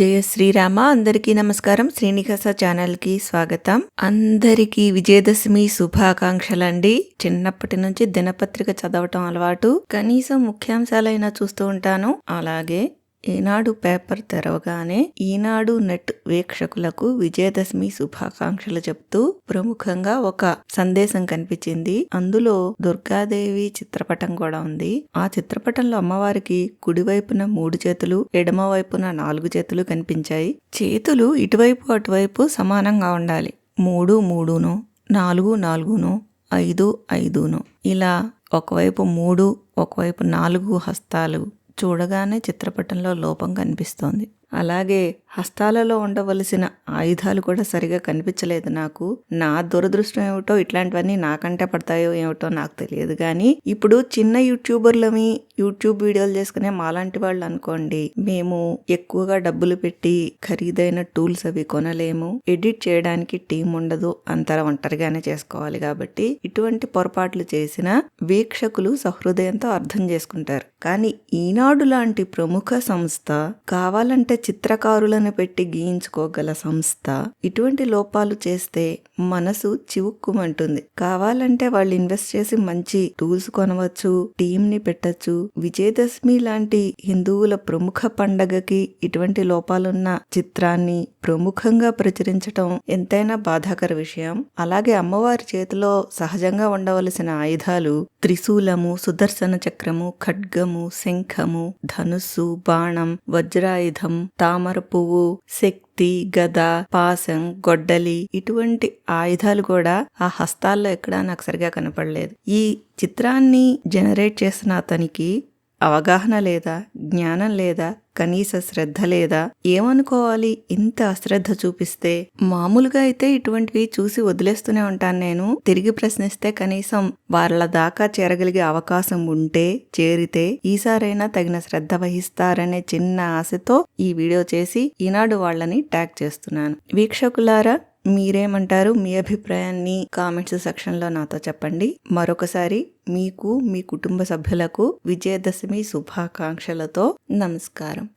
జయ శ్రీరామ. అందరికీ నమస్కారం. శ్రీనివాస ఛానల్కి స్వాగతం. అందరికీ విజయదశమి శుభాకాంక్షలండి. చిన్నప్పటి నుంచి దినపత్రిక చదవటం అలవాటు. కనీసం ముఖ్యాంశాలైనా చూస్తూ ఉంటాను. అలాగే ఈనాడు పేపర్ తెరవగానే ఈనాడు నెట్ వీక్షకులకు విజయదశమి శుభాకాంక్షలు చెప్తూ ప్రముఖంగా ఒక సందేశం కనిపించింది. అందులో దుర్గాదేవి చిత్రపటం కూడా ఉంది. ఆ చిత్రపటంలో అమ్మవారికి కుడివైపున మూడు చేతులు ఎడమ వైపున నాలుగు చేతులు కనిపించాయి. చేతులు ఇటువైపు అటువైపు సమానంగా ఉండాలి. మూడు మూడును నాలుగు నాలుగును ఐదు ఐదును. ఇలా ఒకవైపు మూడు ఒకవైపు నాలుగు హస్తాలు చూడగానే చిత్రపటంలో లోపం కనిపిస్తోంది. అలాగే హస్తాలలో ఉండవలసిన ఆయుధాలు కూడా సరిగా కనిపించలేదు నాకు. నా దురదృష్టం ఏమిటో ఇట్లాంటివన్నీ నాకంటే పడతాయో ఏమిటో నాకు తెలియదు. కానీ ఇప్పుడు చిన్న యూట్యూబర్లమి యూట్యూబ్ వీడియోలు చేసుకునే మాలాంటి వాళ్ళు అనుకోండి మేము ఎక్కువగా డబ్బులు పెట్టి ఖరీదైన టూల్స్ అవి కొనలేము. ఎడిట్ చేయడానికి టీం ఉండదు అంతరా ఒంటరిగానే చేసుకోవాలి కాబట్టి ఇటువంటి పొరపాట్లు చేసిన వీక్షకులు సహృదయంతో అర్థం చేసుకుంటారు. కానీ ఈనాడు లాంటి ప్రముఖ సంస్థ కావాలంటే చిత్రకారులను పెట్టి గీయించుకోగల సంస్థ ఇటువంటి లోపాలు చేస్తే మనసు చివుక్కుమంటుంది. కావాలంటే వాళ్ళు ఇన్వెస్ట్ చేసి మంచి టూల్స్ కొనవచ్చు టీం ని పెట్టచ్చు. విజయదశమి లాంటి హిందువుల ప్రముఖ పండగకి ఇటువంటి లోపాలున్న చిత్రాన్ని ప్రముఖంగా ప్రచురించటం ఎంతైనా బాధాకర విషయం. అలాగే అమ్మవారి చేతిలో సహజంగా ఉండవలసిన ఆయుధాలు త్రిశూలము సుదర్శన చక్రము ఖడ్గము శంఖము ధనుస్సు బాణం వజ్రాయుధం తామర పువ్వు శక్తి గద పాసం గొడ్డలి ఇటువంటి ఆయుధాలు కూడా ఆ హస్తాల్లో ఎక్కడా నాకు సరిగా కనపడలేదు. ఈ చిత్రాన్ని జనరేట్ చేసిన అతనికి అవగాహన లేదా జ్ఞానం లేదా కనీస శ్రద్ధ లేదా ఏమనుకోవాలి? ఇంత అశ్రద్ధ చూపిస్తే మామూలుగా అయితే ఇటువంటివి చూసి వదిలేస్తూనే ఉంటాను నేను. తిరిగి ప్రశ్నిస్తే కనీసం వాళ్ళ దాకా చేరగలిగే అవకాశం ఉంటే చేరితే ఈసారైనా తగిన శ్రద్ధ వహిస్తారనే చిన్న ఆశతో ఈ వీడియో చేసి ఈనాడు వాళ్ళని ట్యాగ్ చేస్తున్నాను. వీక్షకులారా మీరేమంటారు? మీ అభిప్రాయాన్ని కామెంట్స్ సెక్షన్లో నాతో చెప్పండి. మరొకసారి మీకు మీ కుటుంబ సభ్యులకు విజయదశమి శుభాకాంక్షలతో నమస్కారం.